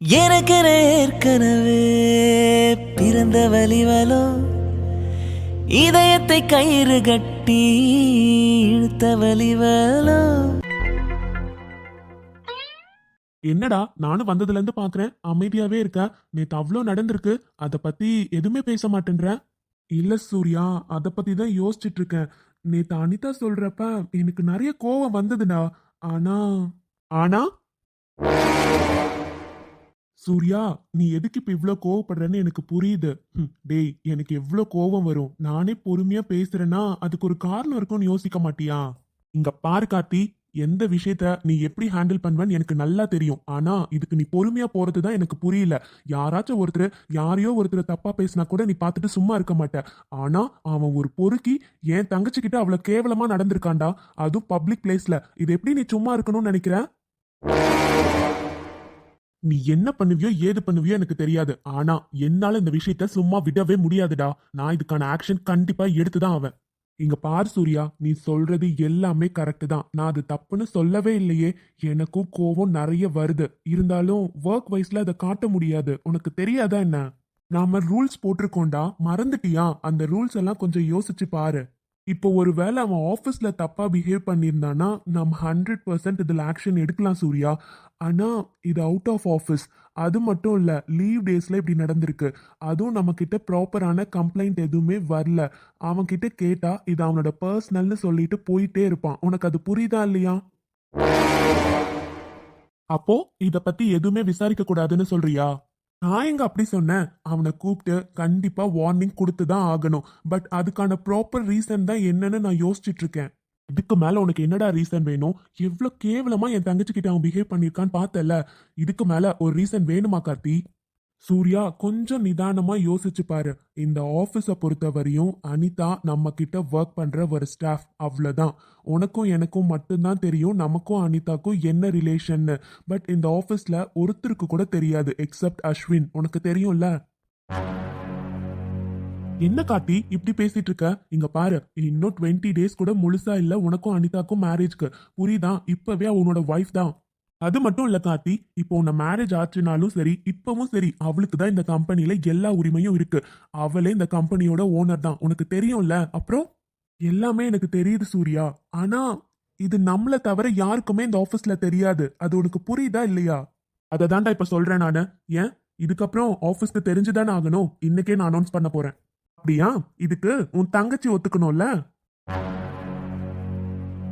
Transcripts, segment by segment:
எனக்கு ஏற்கனவே பிறந்த வலிவலோ இதயத்தை கயிறு கட்டி இழுத்த வலிவலோ என்னடா நானும் வந்ததுல இருந்து பாக்குறேன் அமைதியாவே இருக்க. நேத்து அவ்வளோ நடந்திருக்கு அத பத்தி எதுவுமே பேச மாட்டேன்ற. இல்ல சூர்யா அத பத்தி தான் யோசிச்சுட்டு இருக்கேன். நேத்து அனிதா சொல்றப்ப எனக்கு நிறைய கோவம் வந்ததுடா. ஆனா ஆனா? சூர்யா நீ எதுக்கு இப்ப இவ்வளோ கோவப்படுறன்னு எனக்கு புரியுது. டேய் எனக்கு எவ்வளோ கோவம் வரும். நானே பொறுமையா பேசுறேன்னா அதுக்கு ஒரு காரணம் இருக்கும்னு யோசிக்க மாட்டியா? இங்க பாரு கார்த்தி எந்த விஷயத்த நீ எப்படி ஹேண்டில் பண்ணுவேன்னு எனக்கு நல்லா தெரியும். ஆனா இதுக்கு நீ பொறுமையா போறது தான் எனக்கு புரியல. யாராச்சும் ஒருத்தர் யாரையோ ஒருத்தர் தப்பா பேசினா கூட நீ பார்த்துட்டு சும்மா இருக்க மாட்ட. ஆனா அவன் ஒரு பொறுக்கி என் தங்கச்சிக்கிட்ட அவ்வளவு கேவலமா நடந்திருக்காண்டா அதுவும் பப்ளிக் பிளேஸ்ல இது எப்படி நீ சும்மா இருக்கணும்னு நினைக்கிற? நீ என்ன பண்ணுவியோ ஏது பண்ணுவியோ எனக்கு தெரியாது. ஆனா என்னால இந்த விஷயத்த சும்மா விடவே முடியாதுடா. நான் இதுக்கான ஆக்ஷன் கண்டிப்பா எடுத்துதான் அவன் இங்க பார் சூர்யா நீ சொல்றது எல்லாமே கரெக்ட் தான். நான் அது தப்புன்னு சொல்லவே இல்லையே. எனக்கும் கோவம் நிறைய வருது. இருந்தாலும் ஒர்க் வைஸ்ல அதை காட்ட முடியாது. உனக்கு தெரியாதா என்ன? நாம ரூல்ஸ் போட்டிருக்கோண்டா மறந்துட்டியா? அந்த ரூல்ஸ் எல்லாம் கொஞ்சம் யோசிச்சு பாரு. இப்போ ஒருவேளை அவன் ஆஃபீஸில் தப்பாக பிஹேவ் பண்ணியிருந்தானா நம்ம ஹண்ட்ரட் பர்சன்ட் இதில் ஆக்ஷன் எடுக்கலாம் சூர்யா. ஆனால் இது அவுட் ஆஃப் ஆஃபீஸ் அது மட்டும் இல்லை லீவ் டேஸில் இப்படி நடந்திருக்கு. அதுவும் நம்மக்கிட்ட ப்ராப்பரான கம்ப்ளைண்ட் எதுவுமே வரல. அவன் கிட்ட கேட்டா இது அவனோட பர்சனல்னு சொல்லிட்டு போயிட்டே இருப்பான். உனக்கு அது புரியுதா இல்லையா? அப்போ இதை பற்றி எதுவுமே விசாரிக்க கூடாதுன்னு சொல்றியா? நான் எங்க அப்படி சொன்னேன்? அவனை கூப்பிட்டு கண்டிப்பா வார்னிங் கொடுத்து தான் ஆகணும். பட் அதுக்கான ப்ராப்பர் ரீசன் தான் என்னன்னு நான் யோசிச்சுட்டு இருக்கேன். இதுக்கு மேல உனக்கு என்னடா ரீசன் வேணும்? எவ்வளவு கேவலமா என் தங்கச்சி கிட்ட அவன் பிஹேவ் பண்ணிருக்கான்னு பார்த்தல இதுக்கு மேல ஒரு ரீசன் வேணுமா கார்த்தி? சூர்யா கொஞ்சம் நிதானமா யோசிச்சு பாரு. இந்த ஆஃபீஸை பொறுத்த வரையும் அனிதா நம்ம கிட்ட ஒர்க் பண்ற ஒரு ஸ்டாஃப் அவ்வளோதான் உனக்கும் எனக்கும் மட்டும்தான் தெரியும். நமக்கும் அனிதாக்கும் என்ன ரிலேஷன்னு பட் இந்த ஆபீஸ்ல ஒருத்தருக்கு கூட தெரியாது எக்ஸப்ட் அஸ்வின். உனக்கு தெரியும்ல? என்ன காட்டி இப்படி பேசிட்டு இருக்க? இங்க பாரு இன்னும் டுவெண்ட்டி டேஸ் கூட முழுசா இல்ல. உனக்கும் அனிதாக்கும் மேரேஜ்க்கு புரியுதா? இப்பவே உன்னோட ஒய்ஃப் தான். அது மட்டும் இல்ல கார்த்தி இப்போ உன்னை மேரேஜ் ஆச்சுனாலும் சரி இப்பவும் சரி அவளுக்கு தான் இந்த கம்பெனில எல்லா உரிமையும் இருக்கு. அவளே இந்த கம்பெனியோட ஓனர் தான். உனக்கு தெரியும்ல? அப்புறம் எல்லாமே எனக்கு தெரியுது சூர்யா. ஆனா இது நம்மள தவிர யாருக்குமே இந்த ஆபீஸ்ல தெரியாது. அது உனக்கு புரியுதா இல்லையா? அதை தாண்டா இப்ப சொல்றேன் நானு. ஏன்? இதுக்கப்புறம் ஆபீஸ்க்கு தெரிஞ்சுதானே ஆகணும். இன்னைக்கே நான் அனௌன்ஸ் பண்ண போறேன். அப்படியா? இதுக்கு உன் தங்கச்சி ஒத்துக்கணும்ல?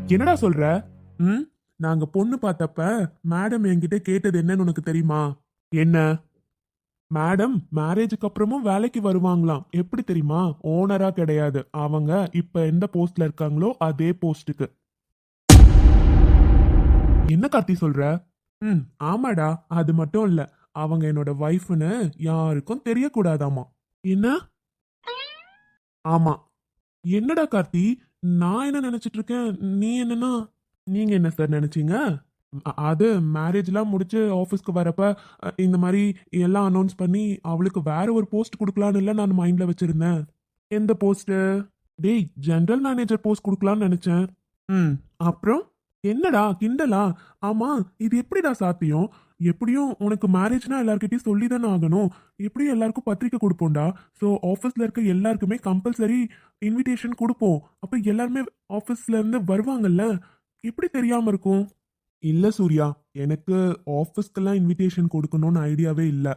என்னடா சொல்ற? ம்? நாங்க பொண்ணு பார்த்தப்ப மேடம் என்கிட்ட கேட்டது என்னன்னு உனக்கு தெரியுமா? என்ன? மேடம் மேரேஜுக்கு அப்புறமும் வேலைக்கு வருவாங்களாம். எப்படி தெரியுமா? ஓனரா கிடையாது. அவங்க இப்ப எந்த போஸ்ட்ல இருக்காங்களோ அதே போஸ்ட்டுக்கு என்ன கார்த்தி சொல்ற? ம் ஆமாடா. அது மட்டும் இல்ல. அவங்க என்னோட ஒய்ஃப்னு யாருக்கும் தெரியக்கூடாதாமா. என்ன? ஆமா. என்னடா கார்த்தி? நான் என்ன நினைச்சிட்டு இருக்கேன்? நீ என்னன்னா? நீங்க என்ன சார் நினைச்சீங்க? அது மேரேஜ்லாம் முடிச்சு ஆஃபீஸ்க்கு வரப்ப இந்த மாதிரி எல்லாம் அனௌன்ஸ் பண்ணி அவளுக்கு வேற ஒரு போஸ்ட் கொடுக்கலான்னு இல்லை நான் மைண்ட்ல வச்சிருந்தேன். எந்த போஸ்ட் டேய் ஜென்ரல் மேனேஜர் போஸ்ட் கொடுக்கலான்னு நினைச்சேன். ம் அப்புறம்? என்னடா கிண்டலா? ஆமா இது எப்படிடா சாத்தியம்? எப்படியும் உனக்கு மேரேஜ்னா எல்லாருக்கிட்டையும் சொல்லி தானே ஆகணும். எப்படியும் எல்லாருக்கும் பத்திரிக்கை கொடுப்போம்டா. ஸோ ஆஃபீஸில் இருக்க எல்லாருக்குமே கம்பல்சரி இன்விடேஷன் கொடுப்போம். அப்போ எல்லாருமே ஆஃபீஸ்ல இருந்து வருவாங்கல்ல? எப்படி தெரியாம இருக்கும்? இல்ல சூர்யா. எனக்கு ஆஃபீஸ்க்கெல்லாம் இன்விடேஷன் கொடுக்கணும்னு ஐடியாவே இல்லை.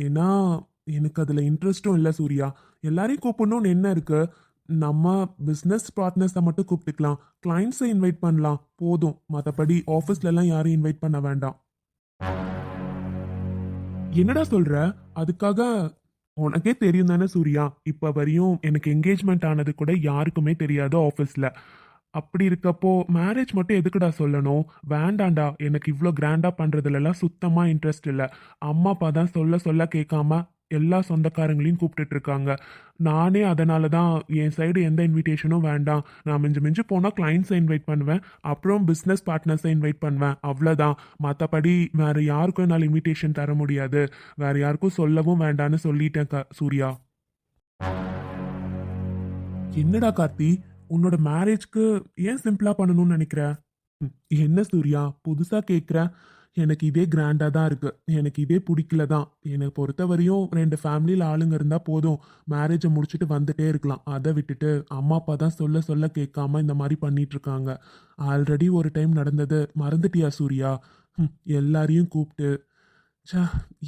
ஏன்னா எனக்கு அதுல இன்ட்ரெஸ்டும் இல்லை சூர்யா. எல்லாரையும் கூப்பிடணும்னு என்ன இருக்கு? நம்ம பிஸ்னஸ் பார்ட்னர்ஸை மட்டும் கூப்பிட்டுக்கலாம். கிளைண்ட்ஸை இன்வைட் பண்ணலாம். போதும். மற்றபடி ஆஃபீஸ்லலாம் யாரையும் இன்வைட் பண்ண வேண்டாம். என்னடா சொல்ற? அதுக்காக உனக்கே தெரியும் தானே சூர்யா. இப்போ வரையும் எனக்கு என்கேஜ்மெண்ட் ஆனது கூட யாருக்குமே தெரியாது ஆஃபீஸில். அப்படி இருக்கப்போ மேரேஜ் மட்டும் எதுக்குடா சொல்லணும்? வேண்டாண்டா எனக்கு இவ்வளோ கிராண்டா பண்றதுலலாம் சுத்தமா இன்ட்ரெஸ்ட் இல்லை. அம்மா அப்பா தான் சொல்ல சொல்ல கேட்காம எல்லா சொந்தக்காரங்களையும் கூப்பிட்டுட்டு இருக்காங்க. நானே அதனால தான் என் சைடு எந்த இன்விடேஷனும் வேண்டாம். நான் மிஞ்சு மிஞ்சு போனால் கிளைண்ட்ஸை இன்வைட் பண்ணுவேன். அப்புறம் பிஸ்னஸ் பார்ட்னர்ஸை இன்வைட் பண்ணுவேன். அவ்வளோதான் மற்றபடி வேறு யாருக்கும் என்னால் இன்விடேஷன் தர முடியாது. வேறு யாருக்கும் சொல்லவும் வேண்டான்னு சொல்லிட்டேன் க- சூர்யா. என்னடா கார்த்தி? உன்னோட மேரேஜ்க்கு ஏன் சிம்பிளா பண்ணணும்னு நினைக்கிற? என்ன சூர்யா புதுசா கேட்குற எனக்கு இதே கிராண்டாக தான் இருக்குது எனக்கு இதே பிடிக்கல தான். என்னை பொறுத்த வரையும் ரெண்டு ஃபேமிலியில் ஆளுங்க இருந்தால் போதும். மேரேஜை முடிச்சுட்டு வந்துட்டே இருக்கலாம். அதை விட்டுட்டு அம்மா அப்பா தான் சொல்ல சொல்ல கேட்காம இந்த மாதிரி பண்ணிகிட்ருக்காங்க ஆல்ரெடி ஒரு டைம் நடந்தது. மறந்துட்டியா சூர்யா? ம் எல்லாரையும் கூப்பிட்டு ச்சே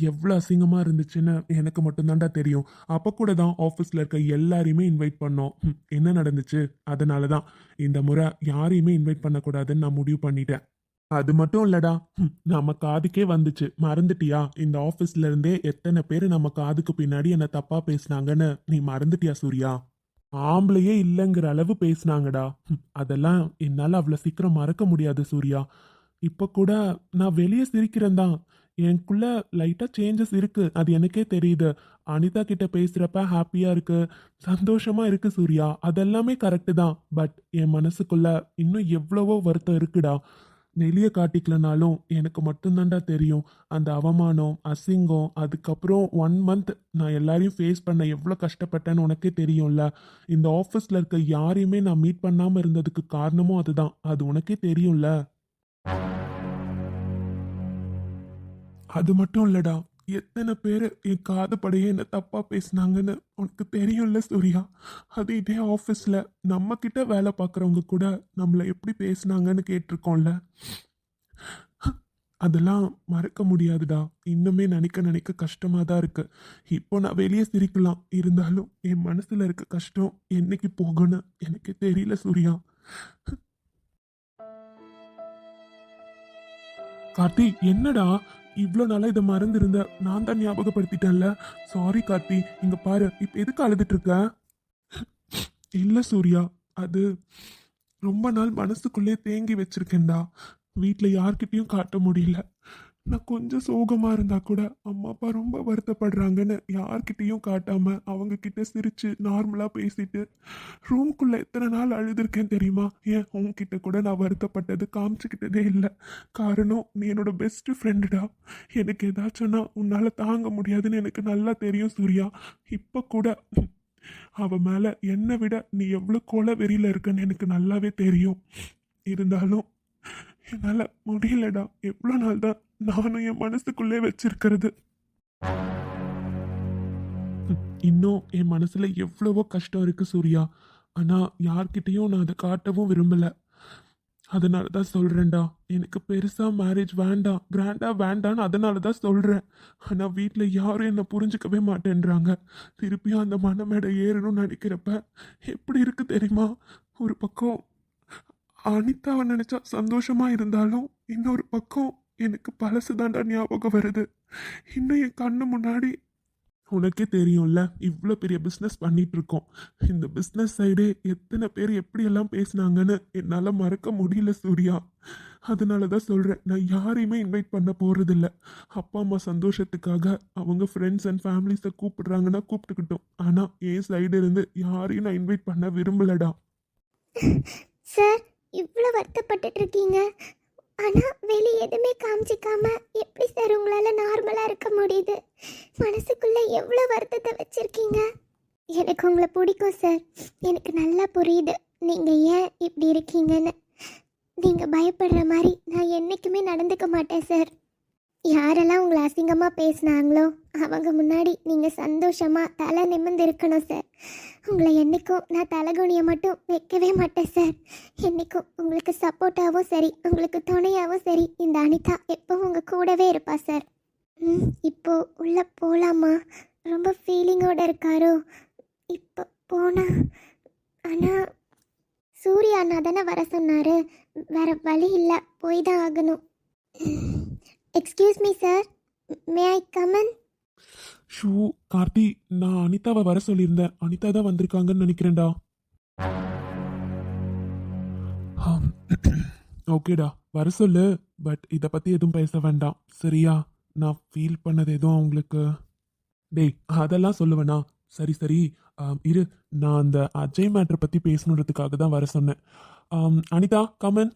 எவ்வளோ அசிங்கமாக இருந்துச்சுன்னு எனக்கு மட்டும்தான்டா தெரியும். அப்போ கூட தான் ஆஃபீஸில் இருக்க எல்லாரையுமே இன்வைட் பண்ணோம். என்ன நடந்துச்சு? அதனால தான். இந்த முறை யாரையுமே இன்வைட் பண்ணக்கூடாதுன்னு நான் முடிவு பண்ணிட்டேன். அது மட்டும் இல்லடா. நம்ம காதுக்கே வந்துச்சு. மறந்துட்டியா? இந்த ஆஃபீஸ்ல இருந்தே எத்தனை பேர் நம்ம காதுக்கு பின்னாடி என்ன தப்பா பேசுனாங்கன்னு நீ மறந்துட்டியா சூர்யா? ஆம்பளையே இல்லைங்கிற அளவு பேசுனாங்கடா. அதெல்லாம் என்னால் அவ்வளோ சீக்கிரம் மறக்க முடியாது சூர்யா. இப்போ கூட நான் வெளியே சிரிக்கிறேன் தான் எனக்குள்ள லைட்டாக சேஞ்சஸ் இருக்குது அது எனக்கே தெரியுது. அனிதா கிட்ட பேசுகிறப்ப ஹாப்பியாக இருக்குது சந்தோஷமாக இருக்குது சூர்யா. அதெல்லாமே கரெக்டு தான். பட் என் மனசுக்குள்ள இன்னும் எவ்வளவோ வருத்தம் இருக்குடா. வெளியே காட்டிக்கலனாலும் எனக்கு மட்டும்தான்டா தெரியும். அந்த அவமானம் அசிங்கம் அதுக்கப்புறம் ஒன் மந்த் நான் எல்லாரையும் ஃபேஸ் பண்ண எவ்வளோ கஷ்டப்பட்டேன்னு உனக்கே தெரியும்ல. இந்த ஆஃபீஸில் இருக்க யாரையுமே நான் மீட் பண்ணாமல் இருந்ததுக்கு காரணமும் அதுதான். அது உனக்கே தெரியும்ல. அது மட்டும் இல்லடா. எத்தனை பேர் என் காது படையே என்ன தப்பா பேசுனாங்கன்னு உனக்கு தெரியும்ல சூர்யா. அது இதே ஆஃபீஸில் நம்ம கிட்ட வேலை பார்க்குறவங்க கூட நம்மளை எப்படி பேசுனாங்கன்னு கேட்டிருக்கோம்ல. அதெல்லாம் மறக்க முடியாதுடா. இன்னுமே நினைக்க நினைக்க கஷ்டமாக தான் இருக்கு. இப்போ நான் வெளியே சிரிக்கலாம். இருந்தாலும் என் மனசில் இருக்க கஷ்டம் என்னைக்கு போகணும்னு எனக்கு தெரியல சூர்யா. கார்த்தி என்னடா? இவ்வளோ நாளாக இதை மறந்துருந்த நான் தான் ஞாபகப்படுத்திட்டேன்ல. சாரி கார்த்தி இங்கே பாரு இப்போ எதுக்கு அழுதுட்டு இருக்க? சூர்யா அது ரொம்ப நாள் மனசுக்குள்ளே தேங்கி வச்சிருக்கேன்டா. வீட்டில் யார்கிட்டயும் காட்ட முடியல. நான் கொஞ்சம் சோகமாக இருந்தால் கூட அம்மா அப்பா ரொம்ப வருத்தப்படுறாங்கன்னு யார்கிட்டேயும் காட்டாமல் அவங்க சிரித்து நார்மலாக பேசிட்டு ரூம்குள்ளே எத்தனை நாள் அழுதுருக்கேன் தெரியுமா? ஏன்? உங்ககிட்ட கூட நான் வருத்தப்பட்டது காமிச்சுக்கிட்டதே இல்லை. காரணம் நீ என்னோட பெஸ்ட் ஃப்ரெண்டுடா எனக்கு ஏதாச்சும்னா உன்னால் தாங்க முடியாதுன்னு எனக்கு நல்லா தெரியும் சூர்யா. இப்போ கூட அவ மேலே என்னை விட நீ எவ்வளோ கொலை வெறியில் இருக்கன்னு எனக்கு நல்லாவே தெரியும். இருந்தாலும் என்னால் முடியலடா. எவ்வளோ நாள் தான் நானும் என் மனசுக்குள்ளே வச்சிருக்கிறது. இன்னும் என் மனசுல எவ்வளவோ கஷ்டம் இருக்கு சூர்யா. ஆனா யார்கிட்டயும் நான் அதை காட்டவும் விரும்பல. அதனால தான் சொல்றேன்டா. எனக்கு பெருசா மேரேஜ் வேண்டாம். கிராண்டா வேண்டான்னு அதனால தான் சொல்றேன். ஆனா வீட்டில் யாரும் என்ன புரிஞ்சுக்கவே மாட்டேன்றாங்க. திருப்பியும் அந்த மனமேடை ஏறணும்னு நினைக்கிறப்ப எப்படி இருக்கு தெரியுமா? ஒரு பக்கம் அனிதாவை நினைச்சா சந்தோஷமா இருந்தாலும் இன்னொரு பக்கம் எனக்கு பழசுதாண்டா ஞாபகம் வருது. இன்னும் என் கண்ணு முன்னாடி. உனக்கே தெரியும்ல இவ்வளோ பெரிய பிஸ்னஸ் பண்ணிட்டு இருக்கோம் இந்த பிஸ்னஸ் சைடே எத்தனை பேர் எப்படியெல்லாம் பேசுனாங்கன்னு என்னால் மறக்க முடியல சூர்யா. அதனால தான் சொல்கிறேன் நான் யாரையுமே இன்வைட் பண்ண போகிறதில்ல அப்பா அம்மா சந்தோஷத்துக்காக அவங்க ஃப்ரெண்ட்ஸ் அண்ட் ஃபேமிலிஸை கூப்பிடுறாங்கன்னா கூப்பிட்டுக்கிட்டோம். ஆனால் என் சைடு இருந்து யாரையும் நான் இன்வைட் பண்ண விரும்பலடா. சார் இவ்வளோ வருத்தப்பட்டுட்டு இருக்கீங்க. ஆனால் வெளியே எதுவுமே காமிச்சிக்காம எப்படி சார் உங்களால் நார்மலாக இருக்க முடியுது? மனசுக்குள்ளே எவ்வளோ வருத்தத்தை வச்சுருக்கீங்க? எனக்கு உங்களை பிடிக்கும் சார். எனக்கு நல்லா புரியுது. நீங்கள் ஏன் இப்படி இருக்கீங்கன்னு. நீங்கள் பயப்படுற மாதிரி நான் என்றைக்குமே நடந்துக்க மாட்டேன் சார். யாரெல்லாம் உங்களை அசிங்கமாக பேசுனாங்களோ அவங்க முன்னாடி நீங்கள் சந்தோஷமாக தலை நிமிர்ந்து இருக்கணும் சார் உங்களை என்றைக்கும் நான் தலைகுனியை மட்டும் வைக்கவே மாட்டேன் சார் என்றைக்கும் உங்களுக்கு சப்போர்ட்டாகவும் சரி உங்களுக்கு துணையாகவும் சரி இந்த அனிதா எப்பவும் உங்கள் கூடவே இருப்பா சார் ம் இப்போ உள்ளே போகலாமா ரொம்ப ஃபீலிங்கோடு இருக்காரோ? இப்போ போனா ஆனால் சூர்யா அண்ணா தானே வர சொன்னார். வேற வழி இல்லை போய் தான் ஆகணும். Excuse me sir may I come in shoe Karthi நான் அனிதாவை வர சொல்லியிருந்தேன். அனிதா தான் வந்திருக்காங்கன்னு நினைக்கிறேன்டா. ஓகேடா வர சொல்லு. பட் இதை பற்றி எதுவும் பேச வேண்டாம். சரியா? நான் ஃபீல் பண்ணது எதுவும் அவங்களுக்கு. டேய் அதெல்லாம் சொல்லுவேனா சரி சரி. இரு. நான் அந்த அஜய் மேட்ரை பற்றி பேசணுன்றதுக்காக தான் வர சொன்னேன். அனிதா கமன்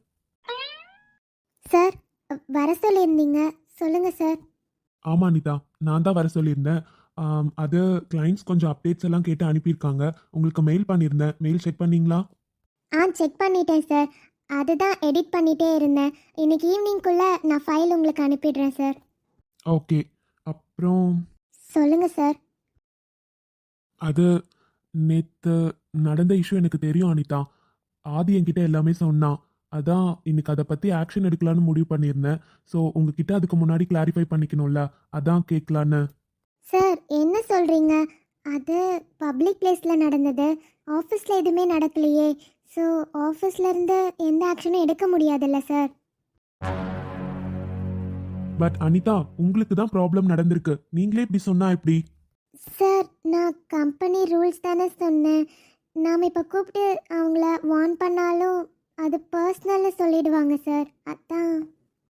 சார் வர சொல்லியிருந்தீங்க. சொல்லுங்கள் சார். ஆமாம் அனிதா. நான் தான் வர சொல்லியிருந்தேன். ஆம், அது கிளைண்ட்ஸ் கொஞ்சம் அப்டேட்ஸ் எல்லாம் கேட்டு அனுப்பியிருக்காங்க. உங்களுக்கு மெயில் பண்ணியிருந்தேன். மெயில் செக் பண்ணீங்களா? ஆ செக் பண்ணிட்டேன் சார். அதுதான் எடிட் பண்ணிட்டே இருந்தேன். இன்னைக்கு ஈவினிங்குள்ளே நான் ஃபைல் உங்களுக்கு அனுப்பிடுறேன் சார். ஓகே அப்புறம் சொல்லுங்க சார். அது நேத்து நடந்த இஷ்யூ எனக்கு தெரியும் அனிதா. ஆதி என்கிட்ட எல்லாமே சொன்னான். அதான் இன்னைக்கு அதை பத்தி ஆக்ஷன் எடுக்கலான்னு முடிவு பண்ணியிருந்தேன். ஸோ உங்ககிட்ட அதுக்கு முன்னாடி கிளாரிஃபை பண்ணிக்கணும்ல. அதான் கேட்கலான்னு. சார் என்ன சொல்கிறீங்க அது பப்ளிக் பிளேஸில் நடந்தது. ஆஃபீஸில் எதுவுமே நடக்கலையே. ஸோ ஆஃபீஸில் இருந்து எந்த ஆக்ஷனும் எடுக்க முடியாதுல்ல சார். பட் அனிதா உங்களுக்கு தான் ப்ராப்ளம் நடந்திருக்கு. நீங்களே இப்படி சொன்னா எப்படி? சார் நான் கம்பெனி ரூல்ஸ் தானே சொன்னேன். நாம் இப்போ கூப்பிட்டு அவங்கள வார்ன் பண்ணாலும் அது பர்சனல்னு சொல்லிடுவாங்க சார் அதான்.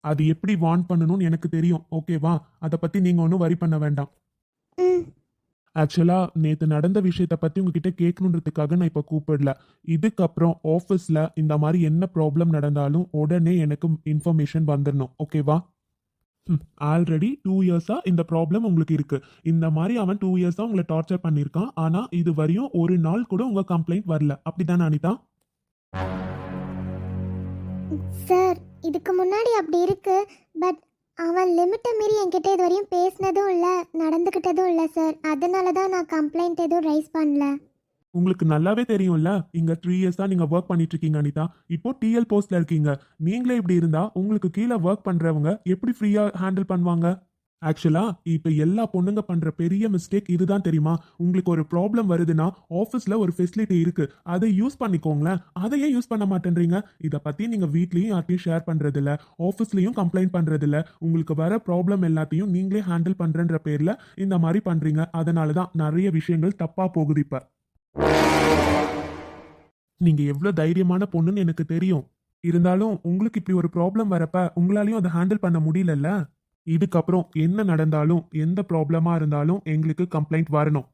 அது எப்படி வார்ன் பண்ணணும்னு எனக்கு தெரியும். ஓகேவா அதை பத்தி நீங்க ஒன்றும் வரி பண்ண வேண்டாம். ம். ஆக்சுவலா நேத்து நடந்த விஷயத்த பத்தி உங்ககிட்ட கேட்கணுன்றதுக்காக நான் இப்ப கூப்பிடல. இதுக்கப்புறம் ஆஃபீஸ்ல இந்த மாதிரி என்ன ப்ராப்ளம் நடந்தாலும் உடனே எனக்கு இன்ஃபர்மேஷன் வந்துடணும் ஓகேவா ஆல்ரெடி டூ இயர்ஸா இந்த ப்ராப்ளம் உங்களுக்கு இருக்கு. இந்த மாதிரி அவன் டூ இயர்ஸா உங்களை டார்ச்சர் பண்ணியிருக்கான். ஆனா இது வரையும் ஒரு நாள் கூட உங்க கம்ப்ளைண்ட் வரல. அப்படிதானே அனிதா? சார் இதுக்கு முன்னாடி அப்படி இருக்கு. பட் அவன் லிமிட்டை மீறி என்கிட்ட இது வரையும் பேசினதும் இல்லை நடந்துக்கிட்டதும் இல்லை சார். அதனால தான் நான் கம்ப்ளைண்ட் எதுவும் ரைஸ் பண்ணல. உங்களுக்கு நல்லாவே தெரியும்ல? இங்க த்ரீ இயர்ஸா நீங்க ஒர்க் பண்ணிட்டு இருக்கீங்க அனிதா. இப்போ டிஎல் போஸ்ட்ல இருக்கீங்க. நீங்களே இப்படி இருந்தா உங்களுக்கு கீழே ஒர்க் பண்றவங்க எப்படி ஃப்ரீயா ஹேண்டில் பண்ணுவாங்க? ஆக்சுவலா இப்ப எல்லா பொண்ணுங்க பண்ற பெரிய மிஸ்டேக் இதுதான் தெரியுமா? உங்களுக்கு ஒரு ப்ராப்ளம் வருதுன்னா ஆஃபீஸ்ல ஒரு ஃபெசிலிட்டி இருக்கு. அதை யூஸ் பண்ணிக்கோங்களேன். அதை ஏன் யூஸ் பண்ண மாட்டேன்றீங்க? இதை பத்தி நீங்க வீட்லயும் யார்ட்டையும் ஷேர் பண்றது இல்ல ஆஃபீஸ்லயும் கம்ப்ளைண்ட் பண்றது இல்ல உங்களுக்கு வர ப்ராப்ளம் எல்லாத்தையும் நீங்களே ஹேண்டில் பண்றன்ற பேர்ல இந்த மாதிரி பண்றீங்க. அதனாலதான் நிறைய விஷயங்கள் தப்பா போகுது இப்ப. நீங்க எவ்வளவு தைரியமான பொண்ணுன்னு எனக்கு தெரியும். இருந்தாலும் உங்களுக்கு இப்படி ஒரு ப்ராப்ளம் வரப்ப உங்களாலையும் அதை ஹேண்டில் பண்ண முடியலல்ல? இதுக்கப்புறம் என்ன நடந்தாலும் எந்த ப்ராப்ளமா இருந்தாலும் எங்களுக்கு கம்ப்ளைண்ட் வரணும்.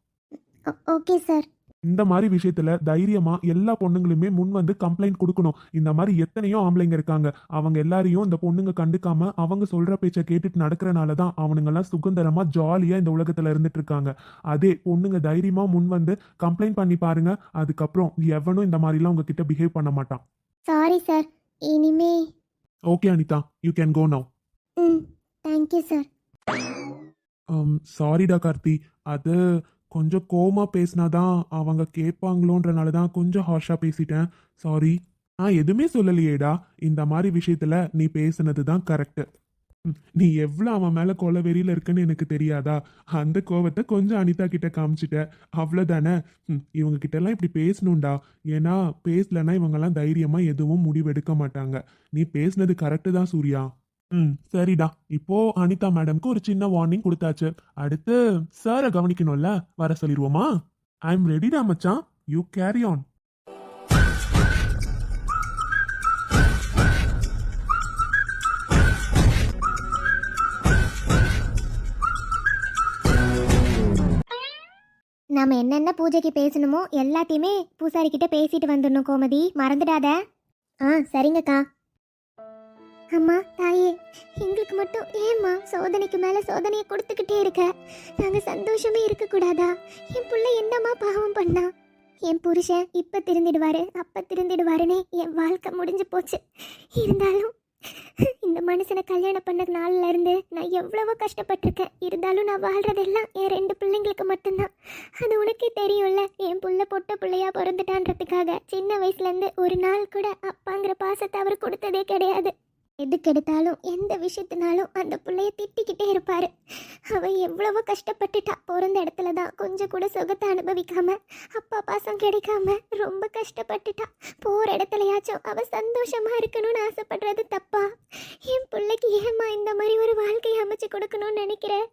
ஓகே சார் இந்த மாதிரி விஷயத்துல தைரியமா எல்லா பொண்ணுங்களுமே முன் வந்து கம்ப்ளைண்ட் கொடுக்கணும். இந்த மாதிரி எத்தனையோ ஆம்பளைங்க இருக்காங்க. அவங்க எல்லாரையும் இந்த பொண்ணுங்க கண்டுக்காம அவங்க சொல்ற பேச்சை கேட்டுட்டு நடக்கிறனால தான் அவனுங்கெல்லாம் சுதந்திரமா ஜாலியா இந்த உலகத்துல இருந்துட்டு இருக்காங்க. அதே பொண்ணுங்க தைரியமா முன் வந்து கம்ப்ளைண்ட் பண்ணி பாருங்க. அதுக்கப்புறம் எவனும் இந்த மாதிரிலாம் உங்ககிட்ட பிஹேவ் பண்ண மாட்டான். சாரி சார் இனிமே okay Anitha. You can go now hmm. Thank you sir சாரிடா கார்த்தி. அது கொஞ்சம் கோமா பேசினாதான் அவங்க கேட்பாங்களோன்றனால தான் கொஞ்சம் ஹார்ஷாக பேசிட்டேன். சாரி நான் எதுவுமே சொல்லலையேடா இந்த மாதிரி விஷயத்துல நீ பேசுனது தான் கரெக்டு நீ எவ்வளோ அவன் மேலே கொலவெறியில் இருக்குன்னு எனக்கு தெரியாதா? அந்த கோவத்தை கொஞ்சம் அனிதா கிட்ட காமிச்சிட்ட. அவ்வளோதானே ம், இவங்க கிட்டலாம் இப்படி பேசணும்டா. ஏன்னா பேசலன்னா இவங்கெல்லாம் தைரியமாக எதுவும் முடிவெடுக்க மாட்டாங்க. நீ பேசுனது கரெக்டு தான் சூர்யா. ம் சரிடா. இப்போ அனிதா மேடம்க்கு ஒரு சின்ன வார்னிங் கொடுத்தாச்சு. அடுத்து சாரை கவனிக்கணும்ல? வர சொல்லிடுவோமா ஐ எம் ரெடிடா மச்சான். யூ கேரி ஆன் நாம என்னென்ன பூஜைக்கு பேசணுமோ எல்லாத்தையுமே பூசாரி கிட்ட பேசிட்டு வந்துடணும் கோமதி. மறந்துடாத. ஆ சரிங்கக்கா. அம்மா தாயே எங்களுக்கு மட்டும் ஏம்மா சோதனைக்கு மேல சோதனையை கொடுத்துக்கிட்டே இருக்க? நாங்க சந்தோஷமே இருக்க கூடாதா என் பிள்ளை என்னம்மா பாவம் பண்ணா? என் புருஷன் இப்ப திருந்திடுவாரு அப்ப திருந்திடுவாருன்னு என் வாழ்க்கை முடிஞ்சு போச்சு. இருந்தாலும் இந்த மனுஷனை கல்யாணம் பண்ண நாள்ல இருந்து நான் எவ்வளவோ கஷ்டப்பட்டிருக்கேன். இருந்தாலும் நான் வாழ்றதெல்லாம் என் ரெண்டு பிள்ளைங்களுக்கு மட்டும்தான். அது உனக்கே தெரியும்ல என் புள்ள பொட்ட பிள்ளையா பிறந்துட்டான்றதுக்காக சின்ன வயசுல இருந்து ஒரு நாள் கூட அப்பாங்கிற பாசத்தை அவர் கொடுத்ததே கிடையாது. எதுக்கு எடுத்தாலும் எந்த விஷயத்தினாலும் அந்த பிள்ளைய திட்டிக்கிட்டே இருப்பாரு. அவன் எவ்வளவோ கஷ்டப்பட்டுட்டா. பிறந்த இடத்துல தான் கொஞ்சம் கூட சுகத்தை அனுபவிக்காம அப்பா பாசம் கிடைக்காம ரொம்ப கஷ்டப்பட்டுட்டா. போற இடத்துலயாச்சும் அவ சந்தோஷமா இருக்கணும்னு ஆசைப்படுறது தப்பா? என் பிள்ளைக்கு ஏம்மா இந்த மாதிரி ஒரு வாழ்க்கையை அமைச்சு கொடுக்கணும்னு நினைக்கிறேன்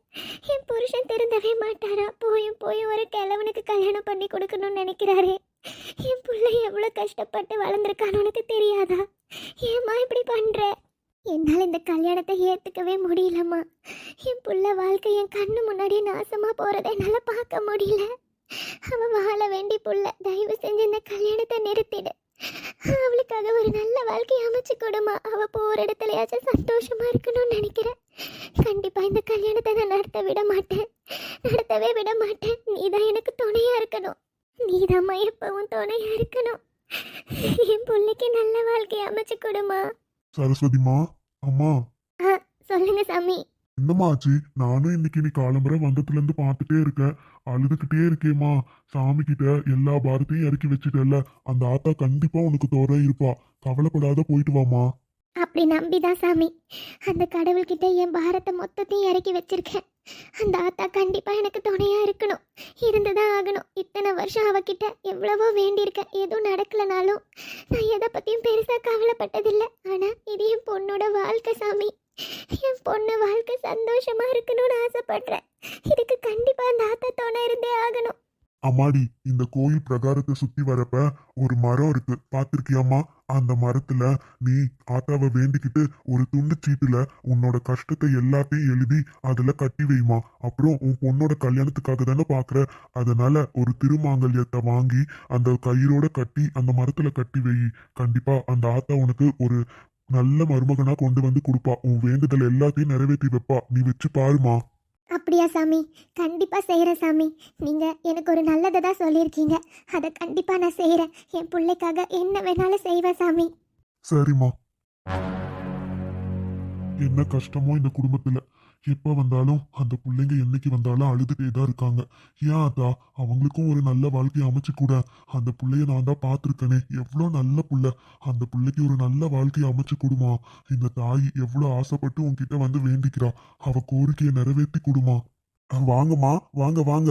என் புருஷன் திருந்தவே மாட்டாரா? போயும் போயும் ஒரு கிழவனுக்கு கல்யாணம் பண்ணி கொடுக்கணும்னு நினைக்கிறாரே. என் பிள்ளை எவ்வளோ கஷ்டப்பட்டு வளர்ந்துருக்கான்னு உனக்கு தெரியாதா? ஏம்மா இப்படி பண்ணுற என்னால் இந்த கல்யாணத்தை ஏற்றுக்கவே முடியலம்மா. என் புள்ள வாழ்க்கை என் கண்ணு முன்னாடியே நாசமாக போகிறத என்னால் பார்க்க முடியல. அவள் வாழ வேண்டி புள்ள தயவு செஞ்சு இந்த கல்யாணத்தை நிறுத்திடு. அவளுக்காக ஒரு நல்ல வாழ்க்கையை அமைச்சு கொடுமா. அவள் போகிற இடத்துலயாச்சும் சந்தோஷமா இருக்கணும்னு நினைக்கிறேன். கண்டிப்பாக இந்த கல்யாணத்தை நான் நடத்த விட மாட்டேன். நடத்தவே விட மாட்டேன். நீ தான் எனக்கு துணையாக இருக்கணும். நீ தான்மா எப்பவும் துணையாக இருக்கணும். என் பிள்ளைக்கு நல்ல வாழ்க்கையை அமைச்சு சரஸ்வதிமா அம்மா. சொல்லுங்க சாமி. என்னம்மா ஆச்சு? நானும் இன்னைக்கு நீ காலம்பரை வந்ததுல இருந்து பார்த்துட்டே இருக்கேன் அழுதுகிட்டே இருக்கேம்மா. சாமி கிட்ட எல்லா பாரத்தையும் இறக்கி வச்சுட்டல அந்த ஆத்தா கண்டிப்பா உனக்கு தோற இருப்பா. கவலைப்படாத போயிட்டு வாமா அப்படி நம்பிதான் சாமி. அந்த கடவுள்கிட்ட என் பாரத்தை மொத்தத்தையும் இறக்கி வச்சிருக்கேன். அந்த ஆத்தா கண்டிப்பா எனக்கு துணையா இருக்கணும். இருந்துதான் ஆகணும். இத்தனை வருஷம் அவகிட்ட எவ்வளவோ வேண்டியிருக்கேன். எதுவும் நடக்கலனாலும் நான் எதை பத்தியும் பெருசா கவலைப்பட்டதில்லை. ஆனா இது என் பொண்ணோட வாழ்க்கை சாமி. என் பொண்ணு வாழ்க்கை சந்தோஷமா இருக்கணும்னு ஆசைப்படுறேன். இதுக்கு கண்டிப்பா அந்த ஆத்தா துணை இருந்தே ஆகணும். அம்மாடி இந்த கோயில் பிரகாரத்தை சுத்தி வரப்ப ஒரு மரம் இருக்கு. பாத்திருக்கியாம்மா அந்த மரத்துல நீ ஆத்தாவை வேண்டிக்கிட்டு ஒரு துண்டு சீட்டுல உன்னோட கஷ்டத்தை எல்லாத்தையும் எழுதி அதுல கட்டி வைமா. அப்புறம் உன் பொண்ணோட கல்யாணத்துக்காக தானே பாக்குற. அதனால ஒரு திருமாங்கல்யத்தை வாங்கி அந்த கயிறோட கட்டி அந்த மரத்துல கட்டி வை. கண்டிப்பா அந்த ஆத்தா உனக்கு ஒரு நல்ல மருமகனா கொண்டு வந்து கொடுப்பா. உன் வேண்டுதல் எல்லாத்தையும் நிறைவேற்றி வைப்பா. நீ வச்சு பாருமா. அப்படியா சாமி? கண்டிப்பாக செய்கிறேன் சாமி. நீங்கள் எனக்கு ஒரு நல்லதை தான் சொல்லியிருக்கீங்க. அதை கண்டிப்பாக நான் செய்கிறேன் என் பிள்ளைக்காக என்ன வேணாலும் செய்வேன் சாமி. சரிம்மா. என்ன கஷ்டமோ இந்த குடும்பத்தில். எப்ப வந்தாலும் அந்த பிள்ளைங்க என்னைக்கு வந்தாலும் அழுதுட்டே தான் இருக்காங்க. ஏன் அதா அவங்களுக்கும் ஒரு நல்ல வாழ்க்கையை அமைச்சு கூட. அந்த பிள்ளைய நான் தான் பார்த்துருக்கேனே. எவ்வளோ நல்ல புள்ள. அந்த பிள்ளைக்கு ஒரு நல்ல வாழ்க்கையை அமைச்சு கொடுமா. இந்த தாய் எவ்வளோ ஆசைப்பட்டு உன்கிட்ட வந்து வேண்டிக்கிறா. அவ கோரிக்கையை நிறைவேற்றி கொடுமா. வாங்கம்மா. வாங்க வாங்க.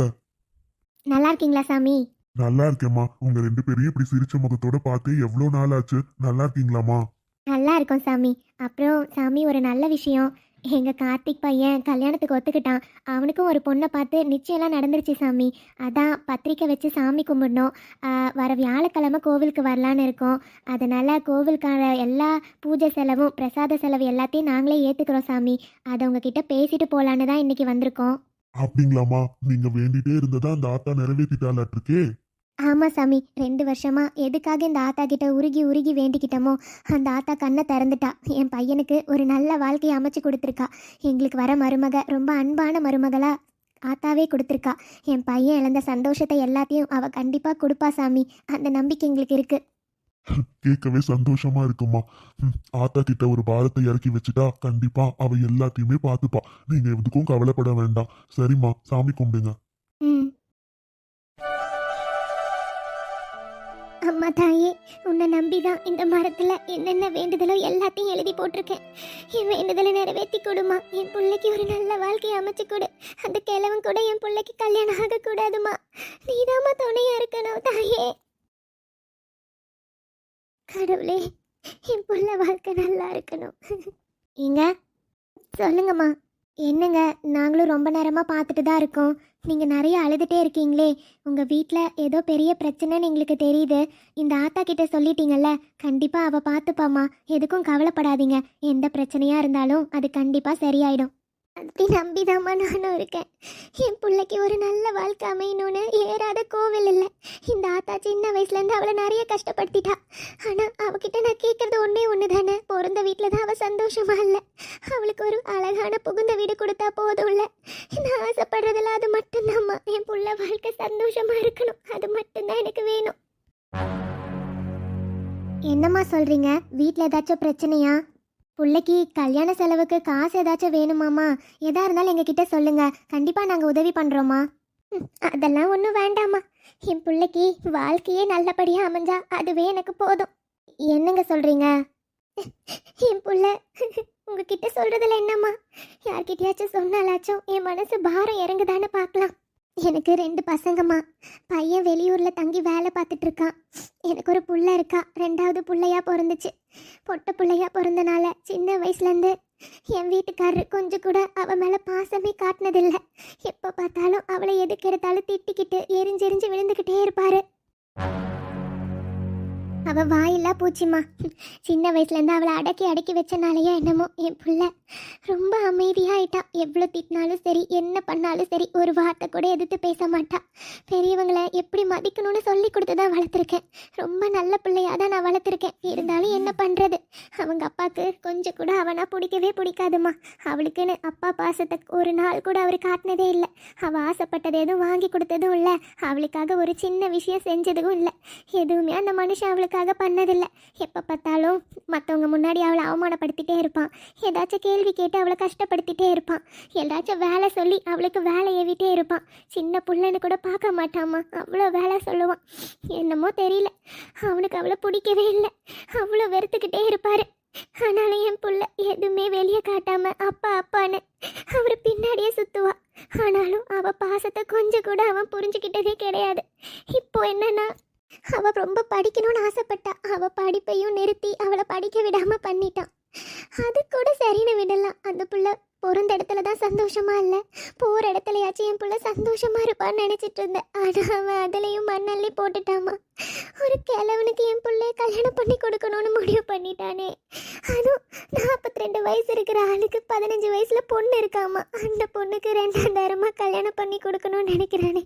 நல்லா இருக்கீங்களா சாமி? நல்லா இருக்கேம்மா. உங்க ரெண்டு பேரையும் இப்படி சிரிச்ச முகத்தோட பார்த்து எவ்வளோ நாள் ஆச்சு நல்லா இருக்கீங்களாம்மா? நல்லா இருக்கோம் சாமி. அப்புறம் சாமி ஒரு நல்ல விஷயம். எங்கள் கார்த்திக் பையன் கல்யாணத்துக்கு ஒத்துக்கிட்டான். அவனுக்கும் ஒரு பொண்ணை பார்த்து நிச்சயம்லாம் நடந்துருச்சு சாமி. அதான் பத்திரிக்கை வச்சு சாமி கும்பிடணும். வர வியாழக்கிழமை கோவிலுக்கு வரலான்னு இருக்கோம். அதனால் கோவிலுக்கான எல்லா பூஜை செலவும் பிரசாத செலவு எல்லாத்தையும் நாங்களே ஏற்றுக்கிறோம் சாமி. அதை உங்ககிட்ட பேசிட்டு போகலான்னு தான் இன்றைக்கி வந்திருக்கோம். அப்படிங்களாம்மா. நீங்கள் வேண்டிகிட்டே இருந்ததா அந்த ஆத்தா நிறைவேற்றிட்டாலாட்டிருக்கே ஆமாம் சாமி ரெண்டு வருஷமா எதுக்காக இந்த ஆத்தா கிட்ட உருகி உருகி வேண்டிக்கிட்டோமோ அந்த ஆத்தா கண்ணை திறந்துட்டா. என் பையனுக்கு ஒரு நல்ல வாழ்க்கையை அமைச்சு கொடுத்துருக்கா. எங்களுக்கு வர மருமக ரொம்ப அன்பான மருமகளா ஆத்தாவே கொடுத்துருக்கா. என் பையன் இழந்த சந்தோஷத்தை எல்லாத்தையும் அவ கண்டிப்பா கொடுப்பா சாமி. அந்த நம்பிக்கை எங்களுக்கு இருக்கு. கேட்கவே சந்தோஷமா இருக்குமா? ஆத்தா கிட்ட ஒரு பாரத்தை இறக்கி வச்சுட்டா கண்டிப்பா அவ எல்லாத்தையுமே பார்த்துப்பா. நீங்க எதுக்கும் கவலைப்பட வேண்டாம். சரிம்மா சாமி கும்பிடுங்க. ம். அம்மா தாயே உன்னை நம்பி தான் இந்த மரத்தில் என்னென்ன வேண்டுதலோ எல்லாத்தையும் எழுதி போட்டிருக்கேன். என் வேண்டுதலை நிறைவேற்றி கொடுமா. என் பிள்ளைக்கு ஒரு நல்ல வாழ்க்கையை அமைச்சு கொடு. அந்த கிழவன் கூட என் பிள்ளைக்கு கல்யாணம் ஆகக்கூடாதுமா. நீதாம்மா துணையா இருக்கணும் தாயே. கடவுளே என் புள்ள வாழ்க்கை நல்லா இருக்கணும். ஏங்க சொல்லுங்கம்மா. என்னங்க நாங்களும் ரொம்ப நேரமாக பார்த்துட்டு தான் இருக்கோம். நீங்கள் நிறைய அழுதுகிட்டே இருக்கீங்களே. உங்கள் வீட்டில் ஏதோ பெரிய பிரச்சனைன்னு எங்களுக்கு தெரியுது. இந்த ஆத்தா கிட்ட சொல்லிட்டீங்கல்ல கண்டிப்பாக அவள் பார்த்துப்பாம்மா. எதுக்கும் கவலைப்படாதீங்க. எந்த பிரச்சனையாக இருந்தாலும் அது கண்டிப்பாக சரியாயிடும். அப்படி நம்பிதாம்மா நானும் இருக்கேன். என் பிள்ளைக்கு ஒரு நல்ல வாழ்க்கை அமையணும்னு ஏறாத கோவில் இல்லை. இந்த ஆத்தா சின்ன வயசுலேருந்து அவளை நிறைய கஷ்டப்படுத்திட்டா. ஆனால் அவகிட்ட நான் கேட்குறது ஒன்றே ஒன்று தானே பிறந்த வீட்டில் தான் அவள் சந்தோஷமாக இல்லை. அவளுக்கு ஒரு அழகான புகுந்த வீடு கொடுத்தா போதும்ல நான் ஆசைப்படுறதில்ல அது மட்டும்தாம்மா. என் பிள்ளை வாழ்க்கை சந்தோஷமாக இருக்கணும். அது மட்டும்தான் எனக்கு வேணும். என்னம்மா சொல்கிறீங்க வீட்டில் ஏதாச்சும் பிரச்சனையா? பிள்ளைக்கு கல்யாண செலவுக்கு காசு ஏதாச்சும் வேணுமாம்மா? எதா இருந்தாலும் எங்ககிட்ட சொல்லுங்க. கண்டிப்பா நாங்க உதவி பண்றோம்மா. அதெல்லாம் ஒன்றும் வேண்டாம்மா. என் பிள்ளைக்கு வாழ்க்கையே நல்லபடியா அமைஞ்சா அதுவே எனக்கு போதும். என்னங்க சொல்றீங்க? என் புள்ள உங்ககிட்ட சொல்றதுல என்னம்மா? யார்கிட்டயாச்சும் சொன்னாலாச்சும் என் மனசு பாரம் இறங்குதான்னு பார்க்கலாம். எனக்கு ரெண்டு பசங்கம்மா. பையன் வெளியூரில் தங்கி வேலை பார்த்துட்டு இருக்கான் எனக்கு ஒரு புள்ள இருக்கா. ரெண்டாவது பிள்ளையா பிறந்துச்சு. பொட்ட பிள்ளையா பிறந்தனால சின்ன வயசுலேருந்து என் வீட்டுக்காரரு கொஞ்சம் கூட அவள் மேலே பாசமே காட்டினதில்லை. எப்போ பார்த்தாலும் அவளை எதுக்கு எடுத்தாலும் திட்டிக்கிட்டு எரிஞ்செரிஞ்சு விழுந்துக்கிட்டே இருப்பாரு. பூச்சிம்மா சின்ன வயசுலேருந்து அவளை அடக்கி அடக்கி வச்சனாலேயே என்னமோ என் பிள்ளை. ரொம்ப அமைதியாயிட்டா. எவ்வளோ திட்டினாலும் சரி என்ன பண்ணாலும் சரி ஒரு வார்த்தை கூட எதிர்த்து பேச மாட்டா. பெரியவங்களை எப்படி மதிக்கணும்னு சொல்லி கொடுத்து தான் வளர்த்துருக்கேன். ரொம்ப நல்ல பிள்ளையாக தான் நான் வளர்த்துருக்கேன். இருந்தாலும் என்ன பண்ணுறது அவங்க அப்பாவுக்கு கொஞ்சம் கூட அவனா பிடிக்கவே பிடிக்காதுமா. அவளுக்குன்னு அப்பா பாசத்தை ஒரு நாள் கூட அவர் காட்டினதே இல்லை. அவள் ஆசைப்பட்டது எதுவும் வாங்கி கொடுத்ததும் இல்லை. அவளுக்காக ஒரு சின்ன விஷயம் செஞ்சதும் இல்லை. எதுவுமே அந்த மனுஷன் அவளுக்காக பண்ணதில்லை. எப்போ பார்த்தாலும் மற்றவங்க முன்னாடி அவளை அவமானப்படுத்திட்டே இருப்பான். ஏதாச்சும் கேள்வி கேட்டு அவளை கஷ்டப்படுத்திட்டே இருப்பான். ஏதாச்சும் வேலை சொல்லி அவளுக்கு வேலை ஏவிட்டே இருப்பான். சின்ன பிள்ளைன்னு கூட பார்க்க மாட்டாமா அவ்வளோ வேலை சொல்லுவான். என்னமோ தெரியல. அவனுக்கு அவளை பிடிக்கவே இல்லை. அவ்வளோ வெறுத்துக்கிட்டே இருப்பார். ஆனாலும் என் புள்ள எதுவுமே வெளியே காட்டாம அப்பா அப்பான்னு அவர் பின்னாடியே சுத்துவா. ஆனாலும் அவ பாசத்தை கொஞ்சம் கூட அவன் புரிஞ்சுக்கிட்டதே கிடையாது. இப்போ என்னன்னா அவ ரொம்ப படிக்கணும்னு ஆசைப்பட்டா. அவ படிப்பையும் நிறுத்தி அவளை படிக்க விடாம பண்ணிட்டான் அது கூட சரின்னு விடலாம். அந்த புள்ள பிறந்த இடத்துல தான் சந்தோஷமா இல்ல. போற இடத்துலயாச்சும் என் புள்ள சந்தோஷமா இருப்பான்னு நினைச்சிட்டு இருந்தேன். ஆனா அவன் அதுலயும் மண்ணள்ளி போட்டுட்டாமா. ஒரு கிழவனுக்கு என் பிள்ளைய கல்யாணம் பண்ணி கொடுக்கணும்னு முடிவு பண்ணிட்டானே. அதுவும் நாற்பத்தி ரெண்டு வயசு இருக்கிற ஆளுக்கு பதினஞ்சு வயசுல பொண்ணு இருக்காமா. அந்த பொண்ணுக்கு ரெண்டாயிரமா கல்யாணம் பண்ணி கொடுக்கணும்னு நினைக்கிறானே.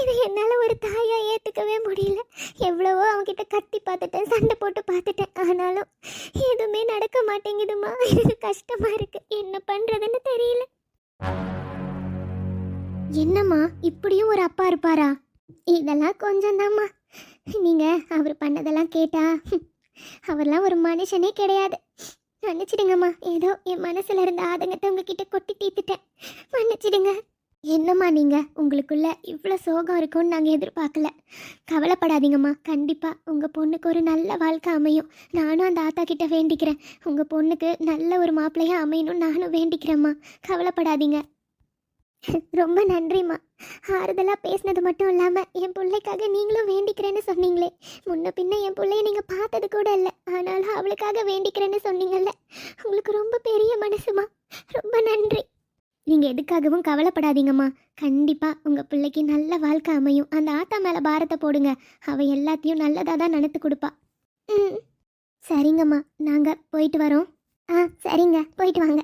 இதை என்னால் ஒரு தாயாக ஏற்றுக்கவே முடியல. எவ்வளவோ அவன்கிட்ட கத்தி பார்த்துட்டேன் சண்டை போட்டு பார்த்துட்டேன். ஆனாலும் எதுவுமே நடக்க மாட்டேங்குதுமா? எனக்கு கஷ்டமாக இருக்கு. என்ன பண்ணுறதுன்னு தெரியல. என்னம்மா இப்படியும் ஒரு அப்பா இருப்பாரா? இதெல்லாம் கொஞ்சம் தாம்மா நீங்கள் அவர் பண்ணதெல்லாம் கேட்டா அவர்லாம் ஒரு மனுஷனே கிடையாது. மன்னிச்சிடுங்கம்மா. ஏதோ என் மனசுல இருந்த ஆதங்கத்தை உங்ககிட்ட கொட்டி தீர்த்துட்டேன். மன்னிச்சிடுங்க. என்னம்மா நீங்கள் உங்களுக்குள்ள இவ்வளோ சோகம் இருக்கும்னு நாங்கள் எதிர்பார்க்கல. கவலைப்படாதீங்கம்மா. கண்டிப்பாக உங்கள் பொண்ணுக்கு ஒரு நல்ல வாழ்க்கை அமையும். நானும் அந்த ஆத்தா கிட்ட வேண்டிக்கிறேன். உங்கள் பொண்ணுக்கு நல்ல ஒரு மாப்பிள்ளையாக அமையணும்னு நானும் வேண்டிக்கிறேம்மா. கவலைப்படாதீங்க. ரொம்ப நன்றிம்மா. ஆறுதலாக பேசினது மட்டும் இல்லாமல் என் பிள்ளைக்காக நீங்களும் வேண்டிக்கிறேன்னு சொன்னீங்களே. முன்ன பின்ன என் பிள்ளைய நீங்கள் பார்த்தது கூட இல்லை. ஆனாலும் அவளுக்காக வேண்டிக்கிறேன்னு சொன்னீங்கல்ல. உங்களுக்கு ரொம்ப பெரிய மனசுமா ரொம்ப நன்றி. நீங்கள் எதுக்காகவும் கவலைப்படாதீங்கம்மா. கண்டிப்பாக உங்கள் பிள்ளைக்கு நல்ல வாழ்க்கை அமையும். அந்த ஆத்தா மேலே பாரத்தை போடுங்க. அவள் எல்லாத்தையும் நல்லதாக தான் நடத்து கொடுப்பா. ம். சரிங்கம்மா. நாங்கள் போயிட்டு வரோம். ஆ சரிங்க. போயிட்டு வாங்க.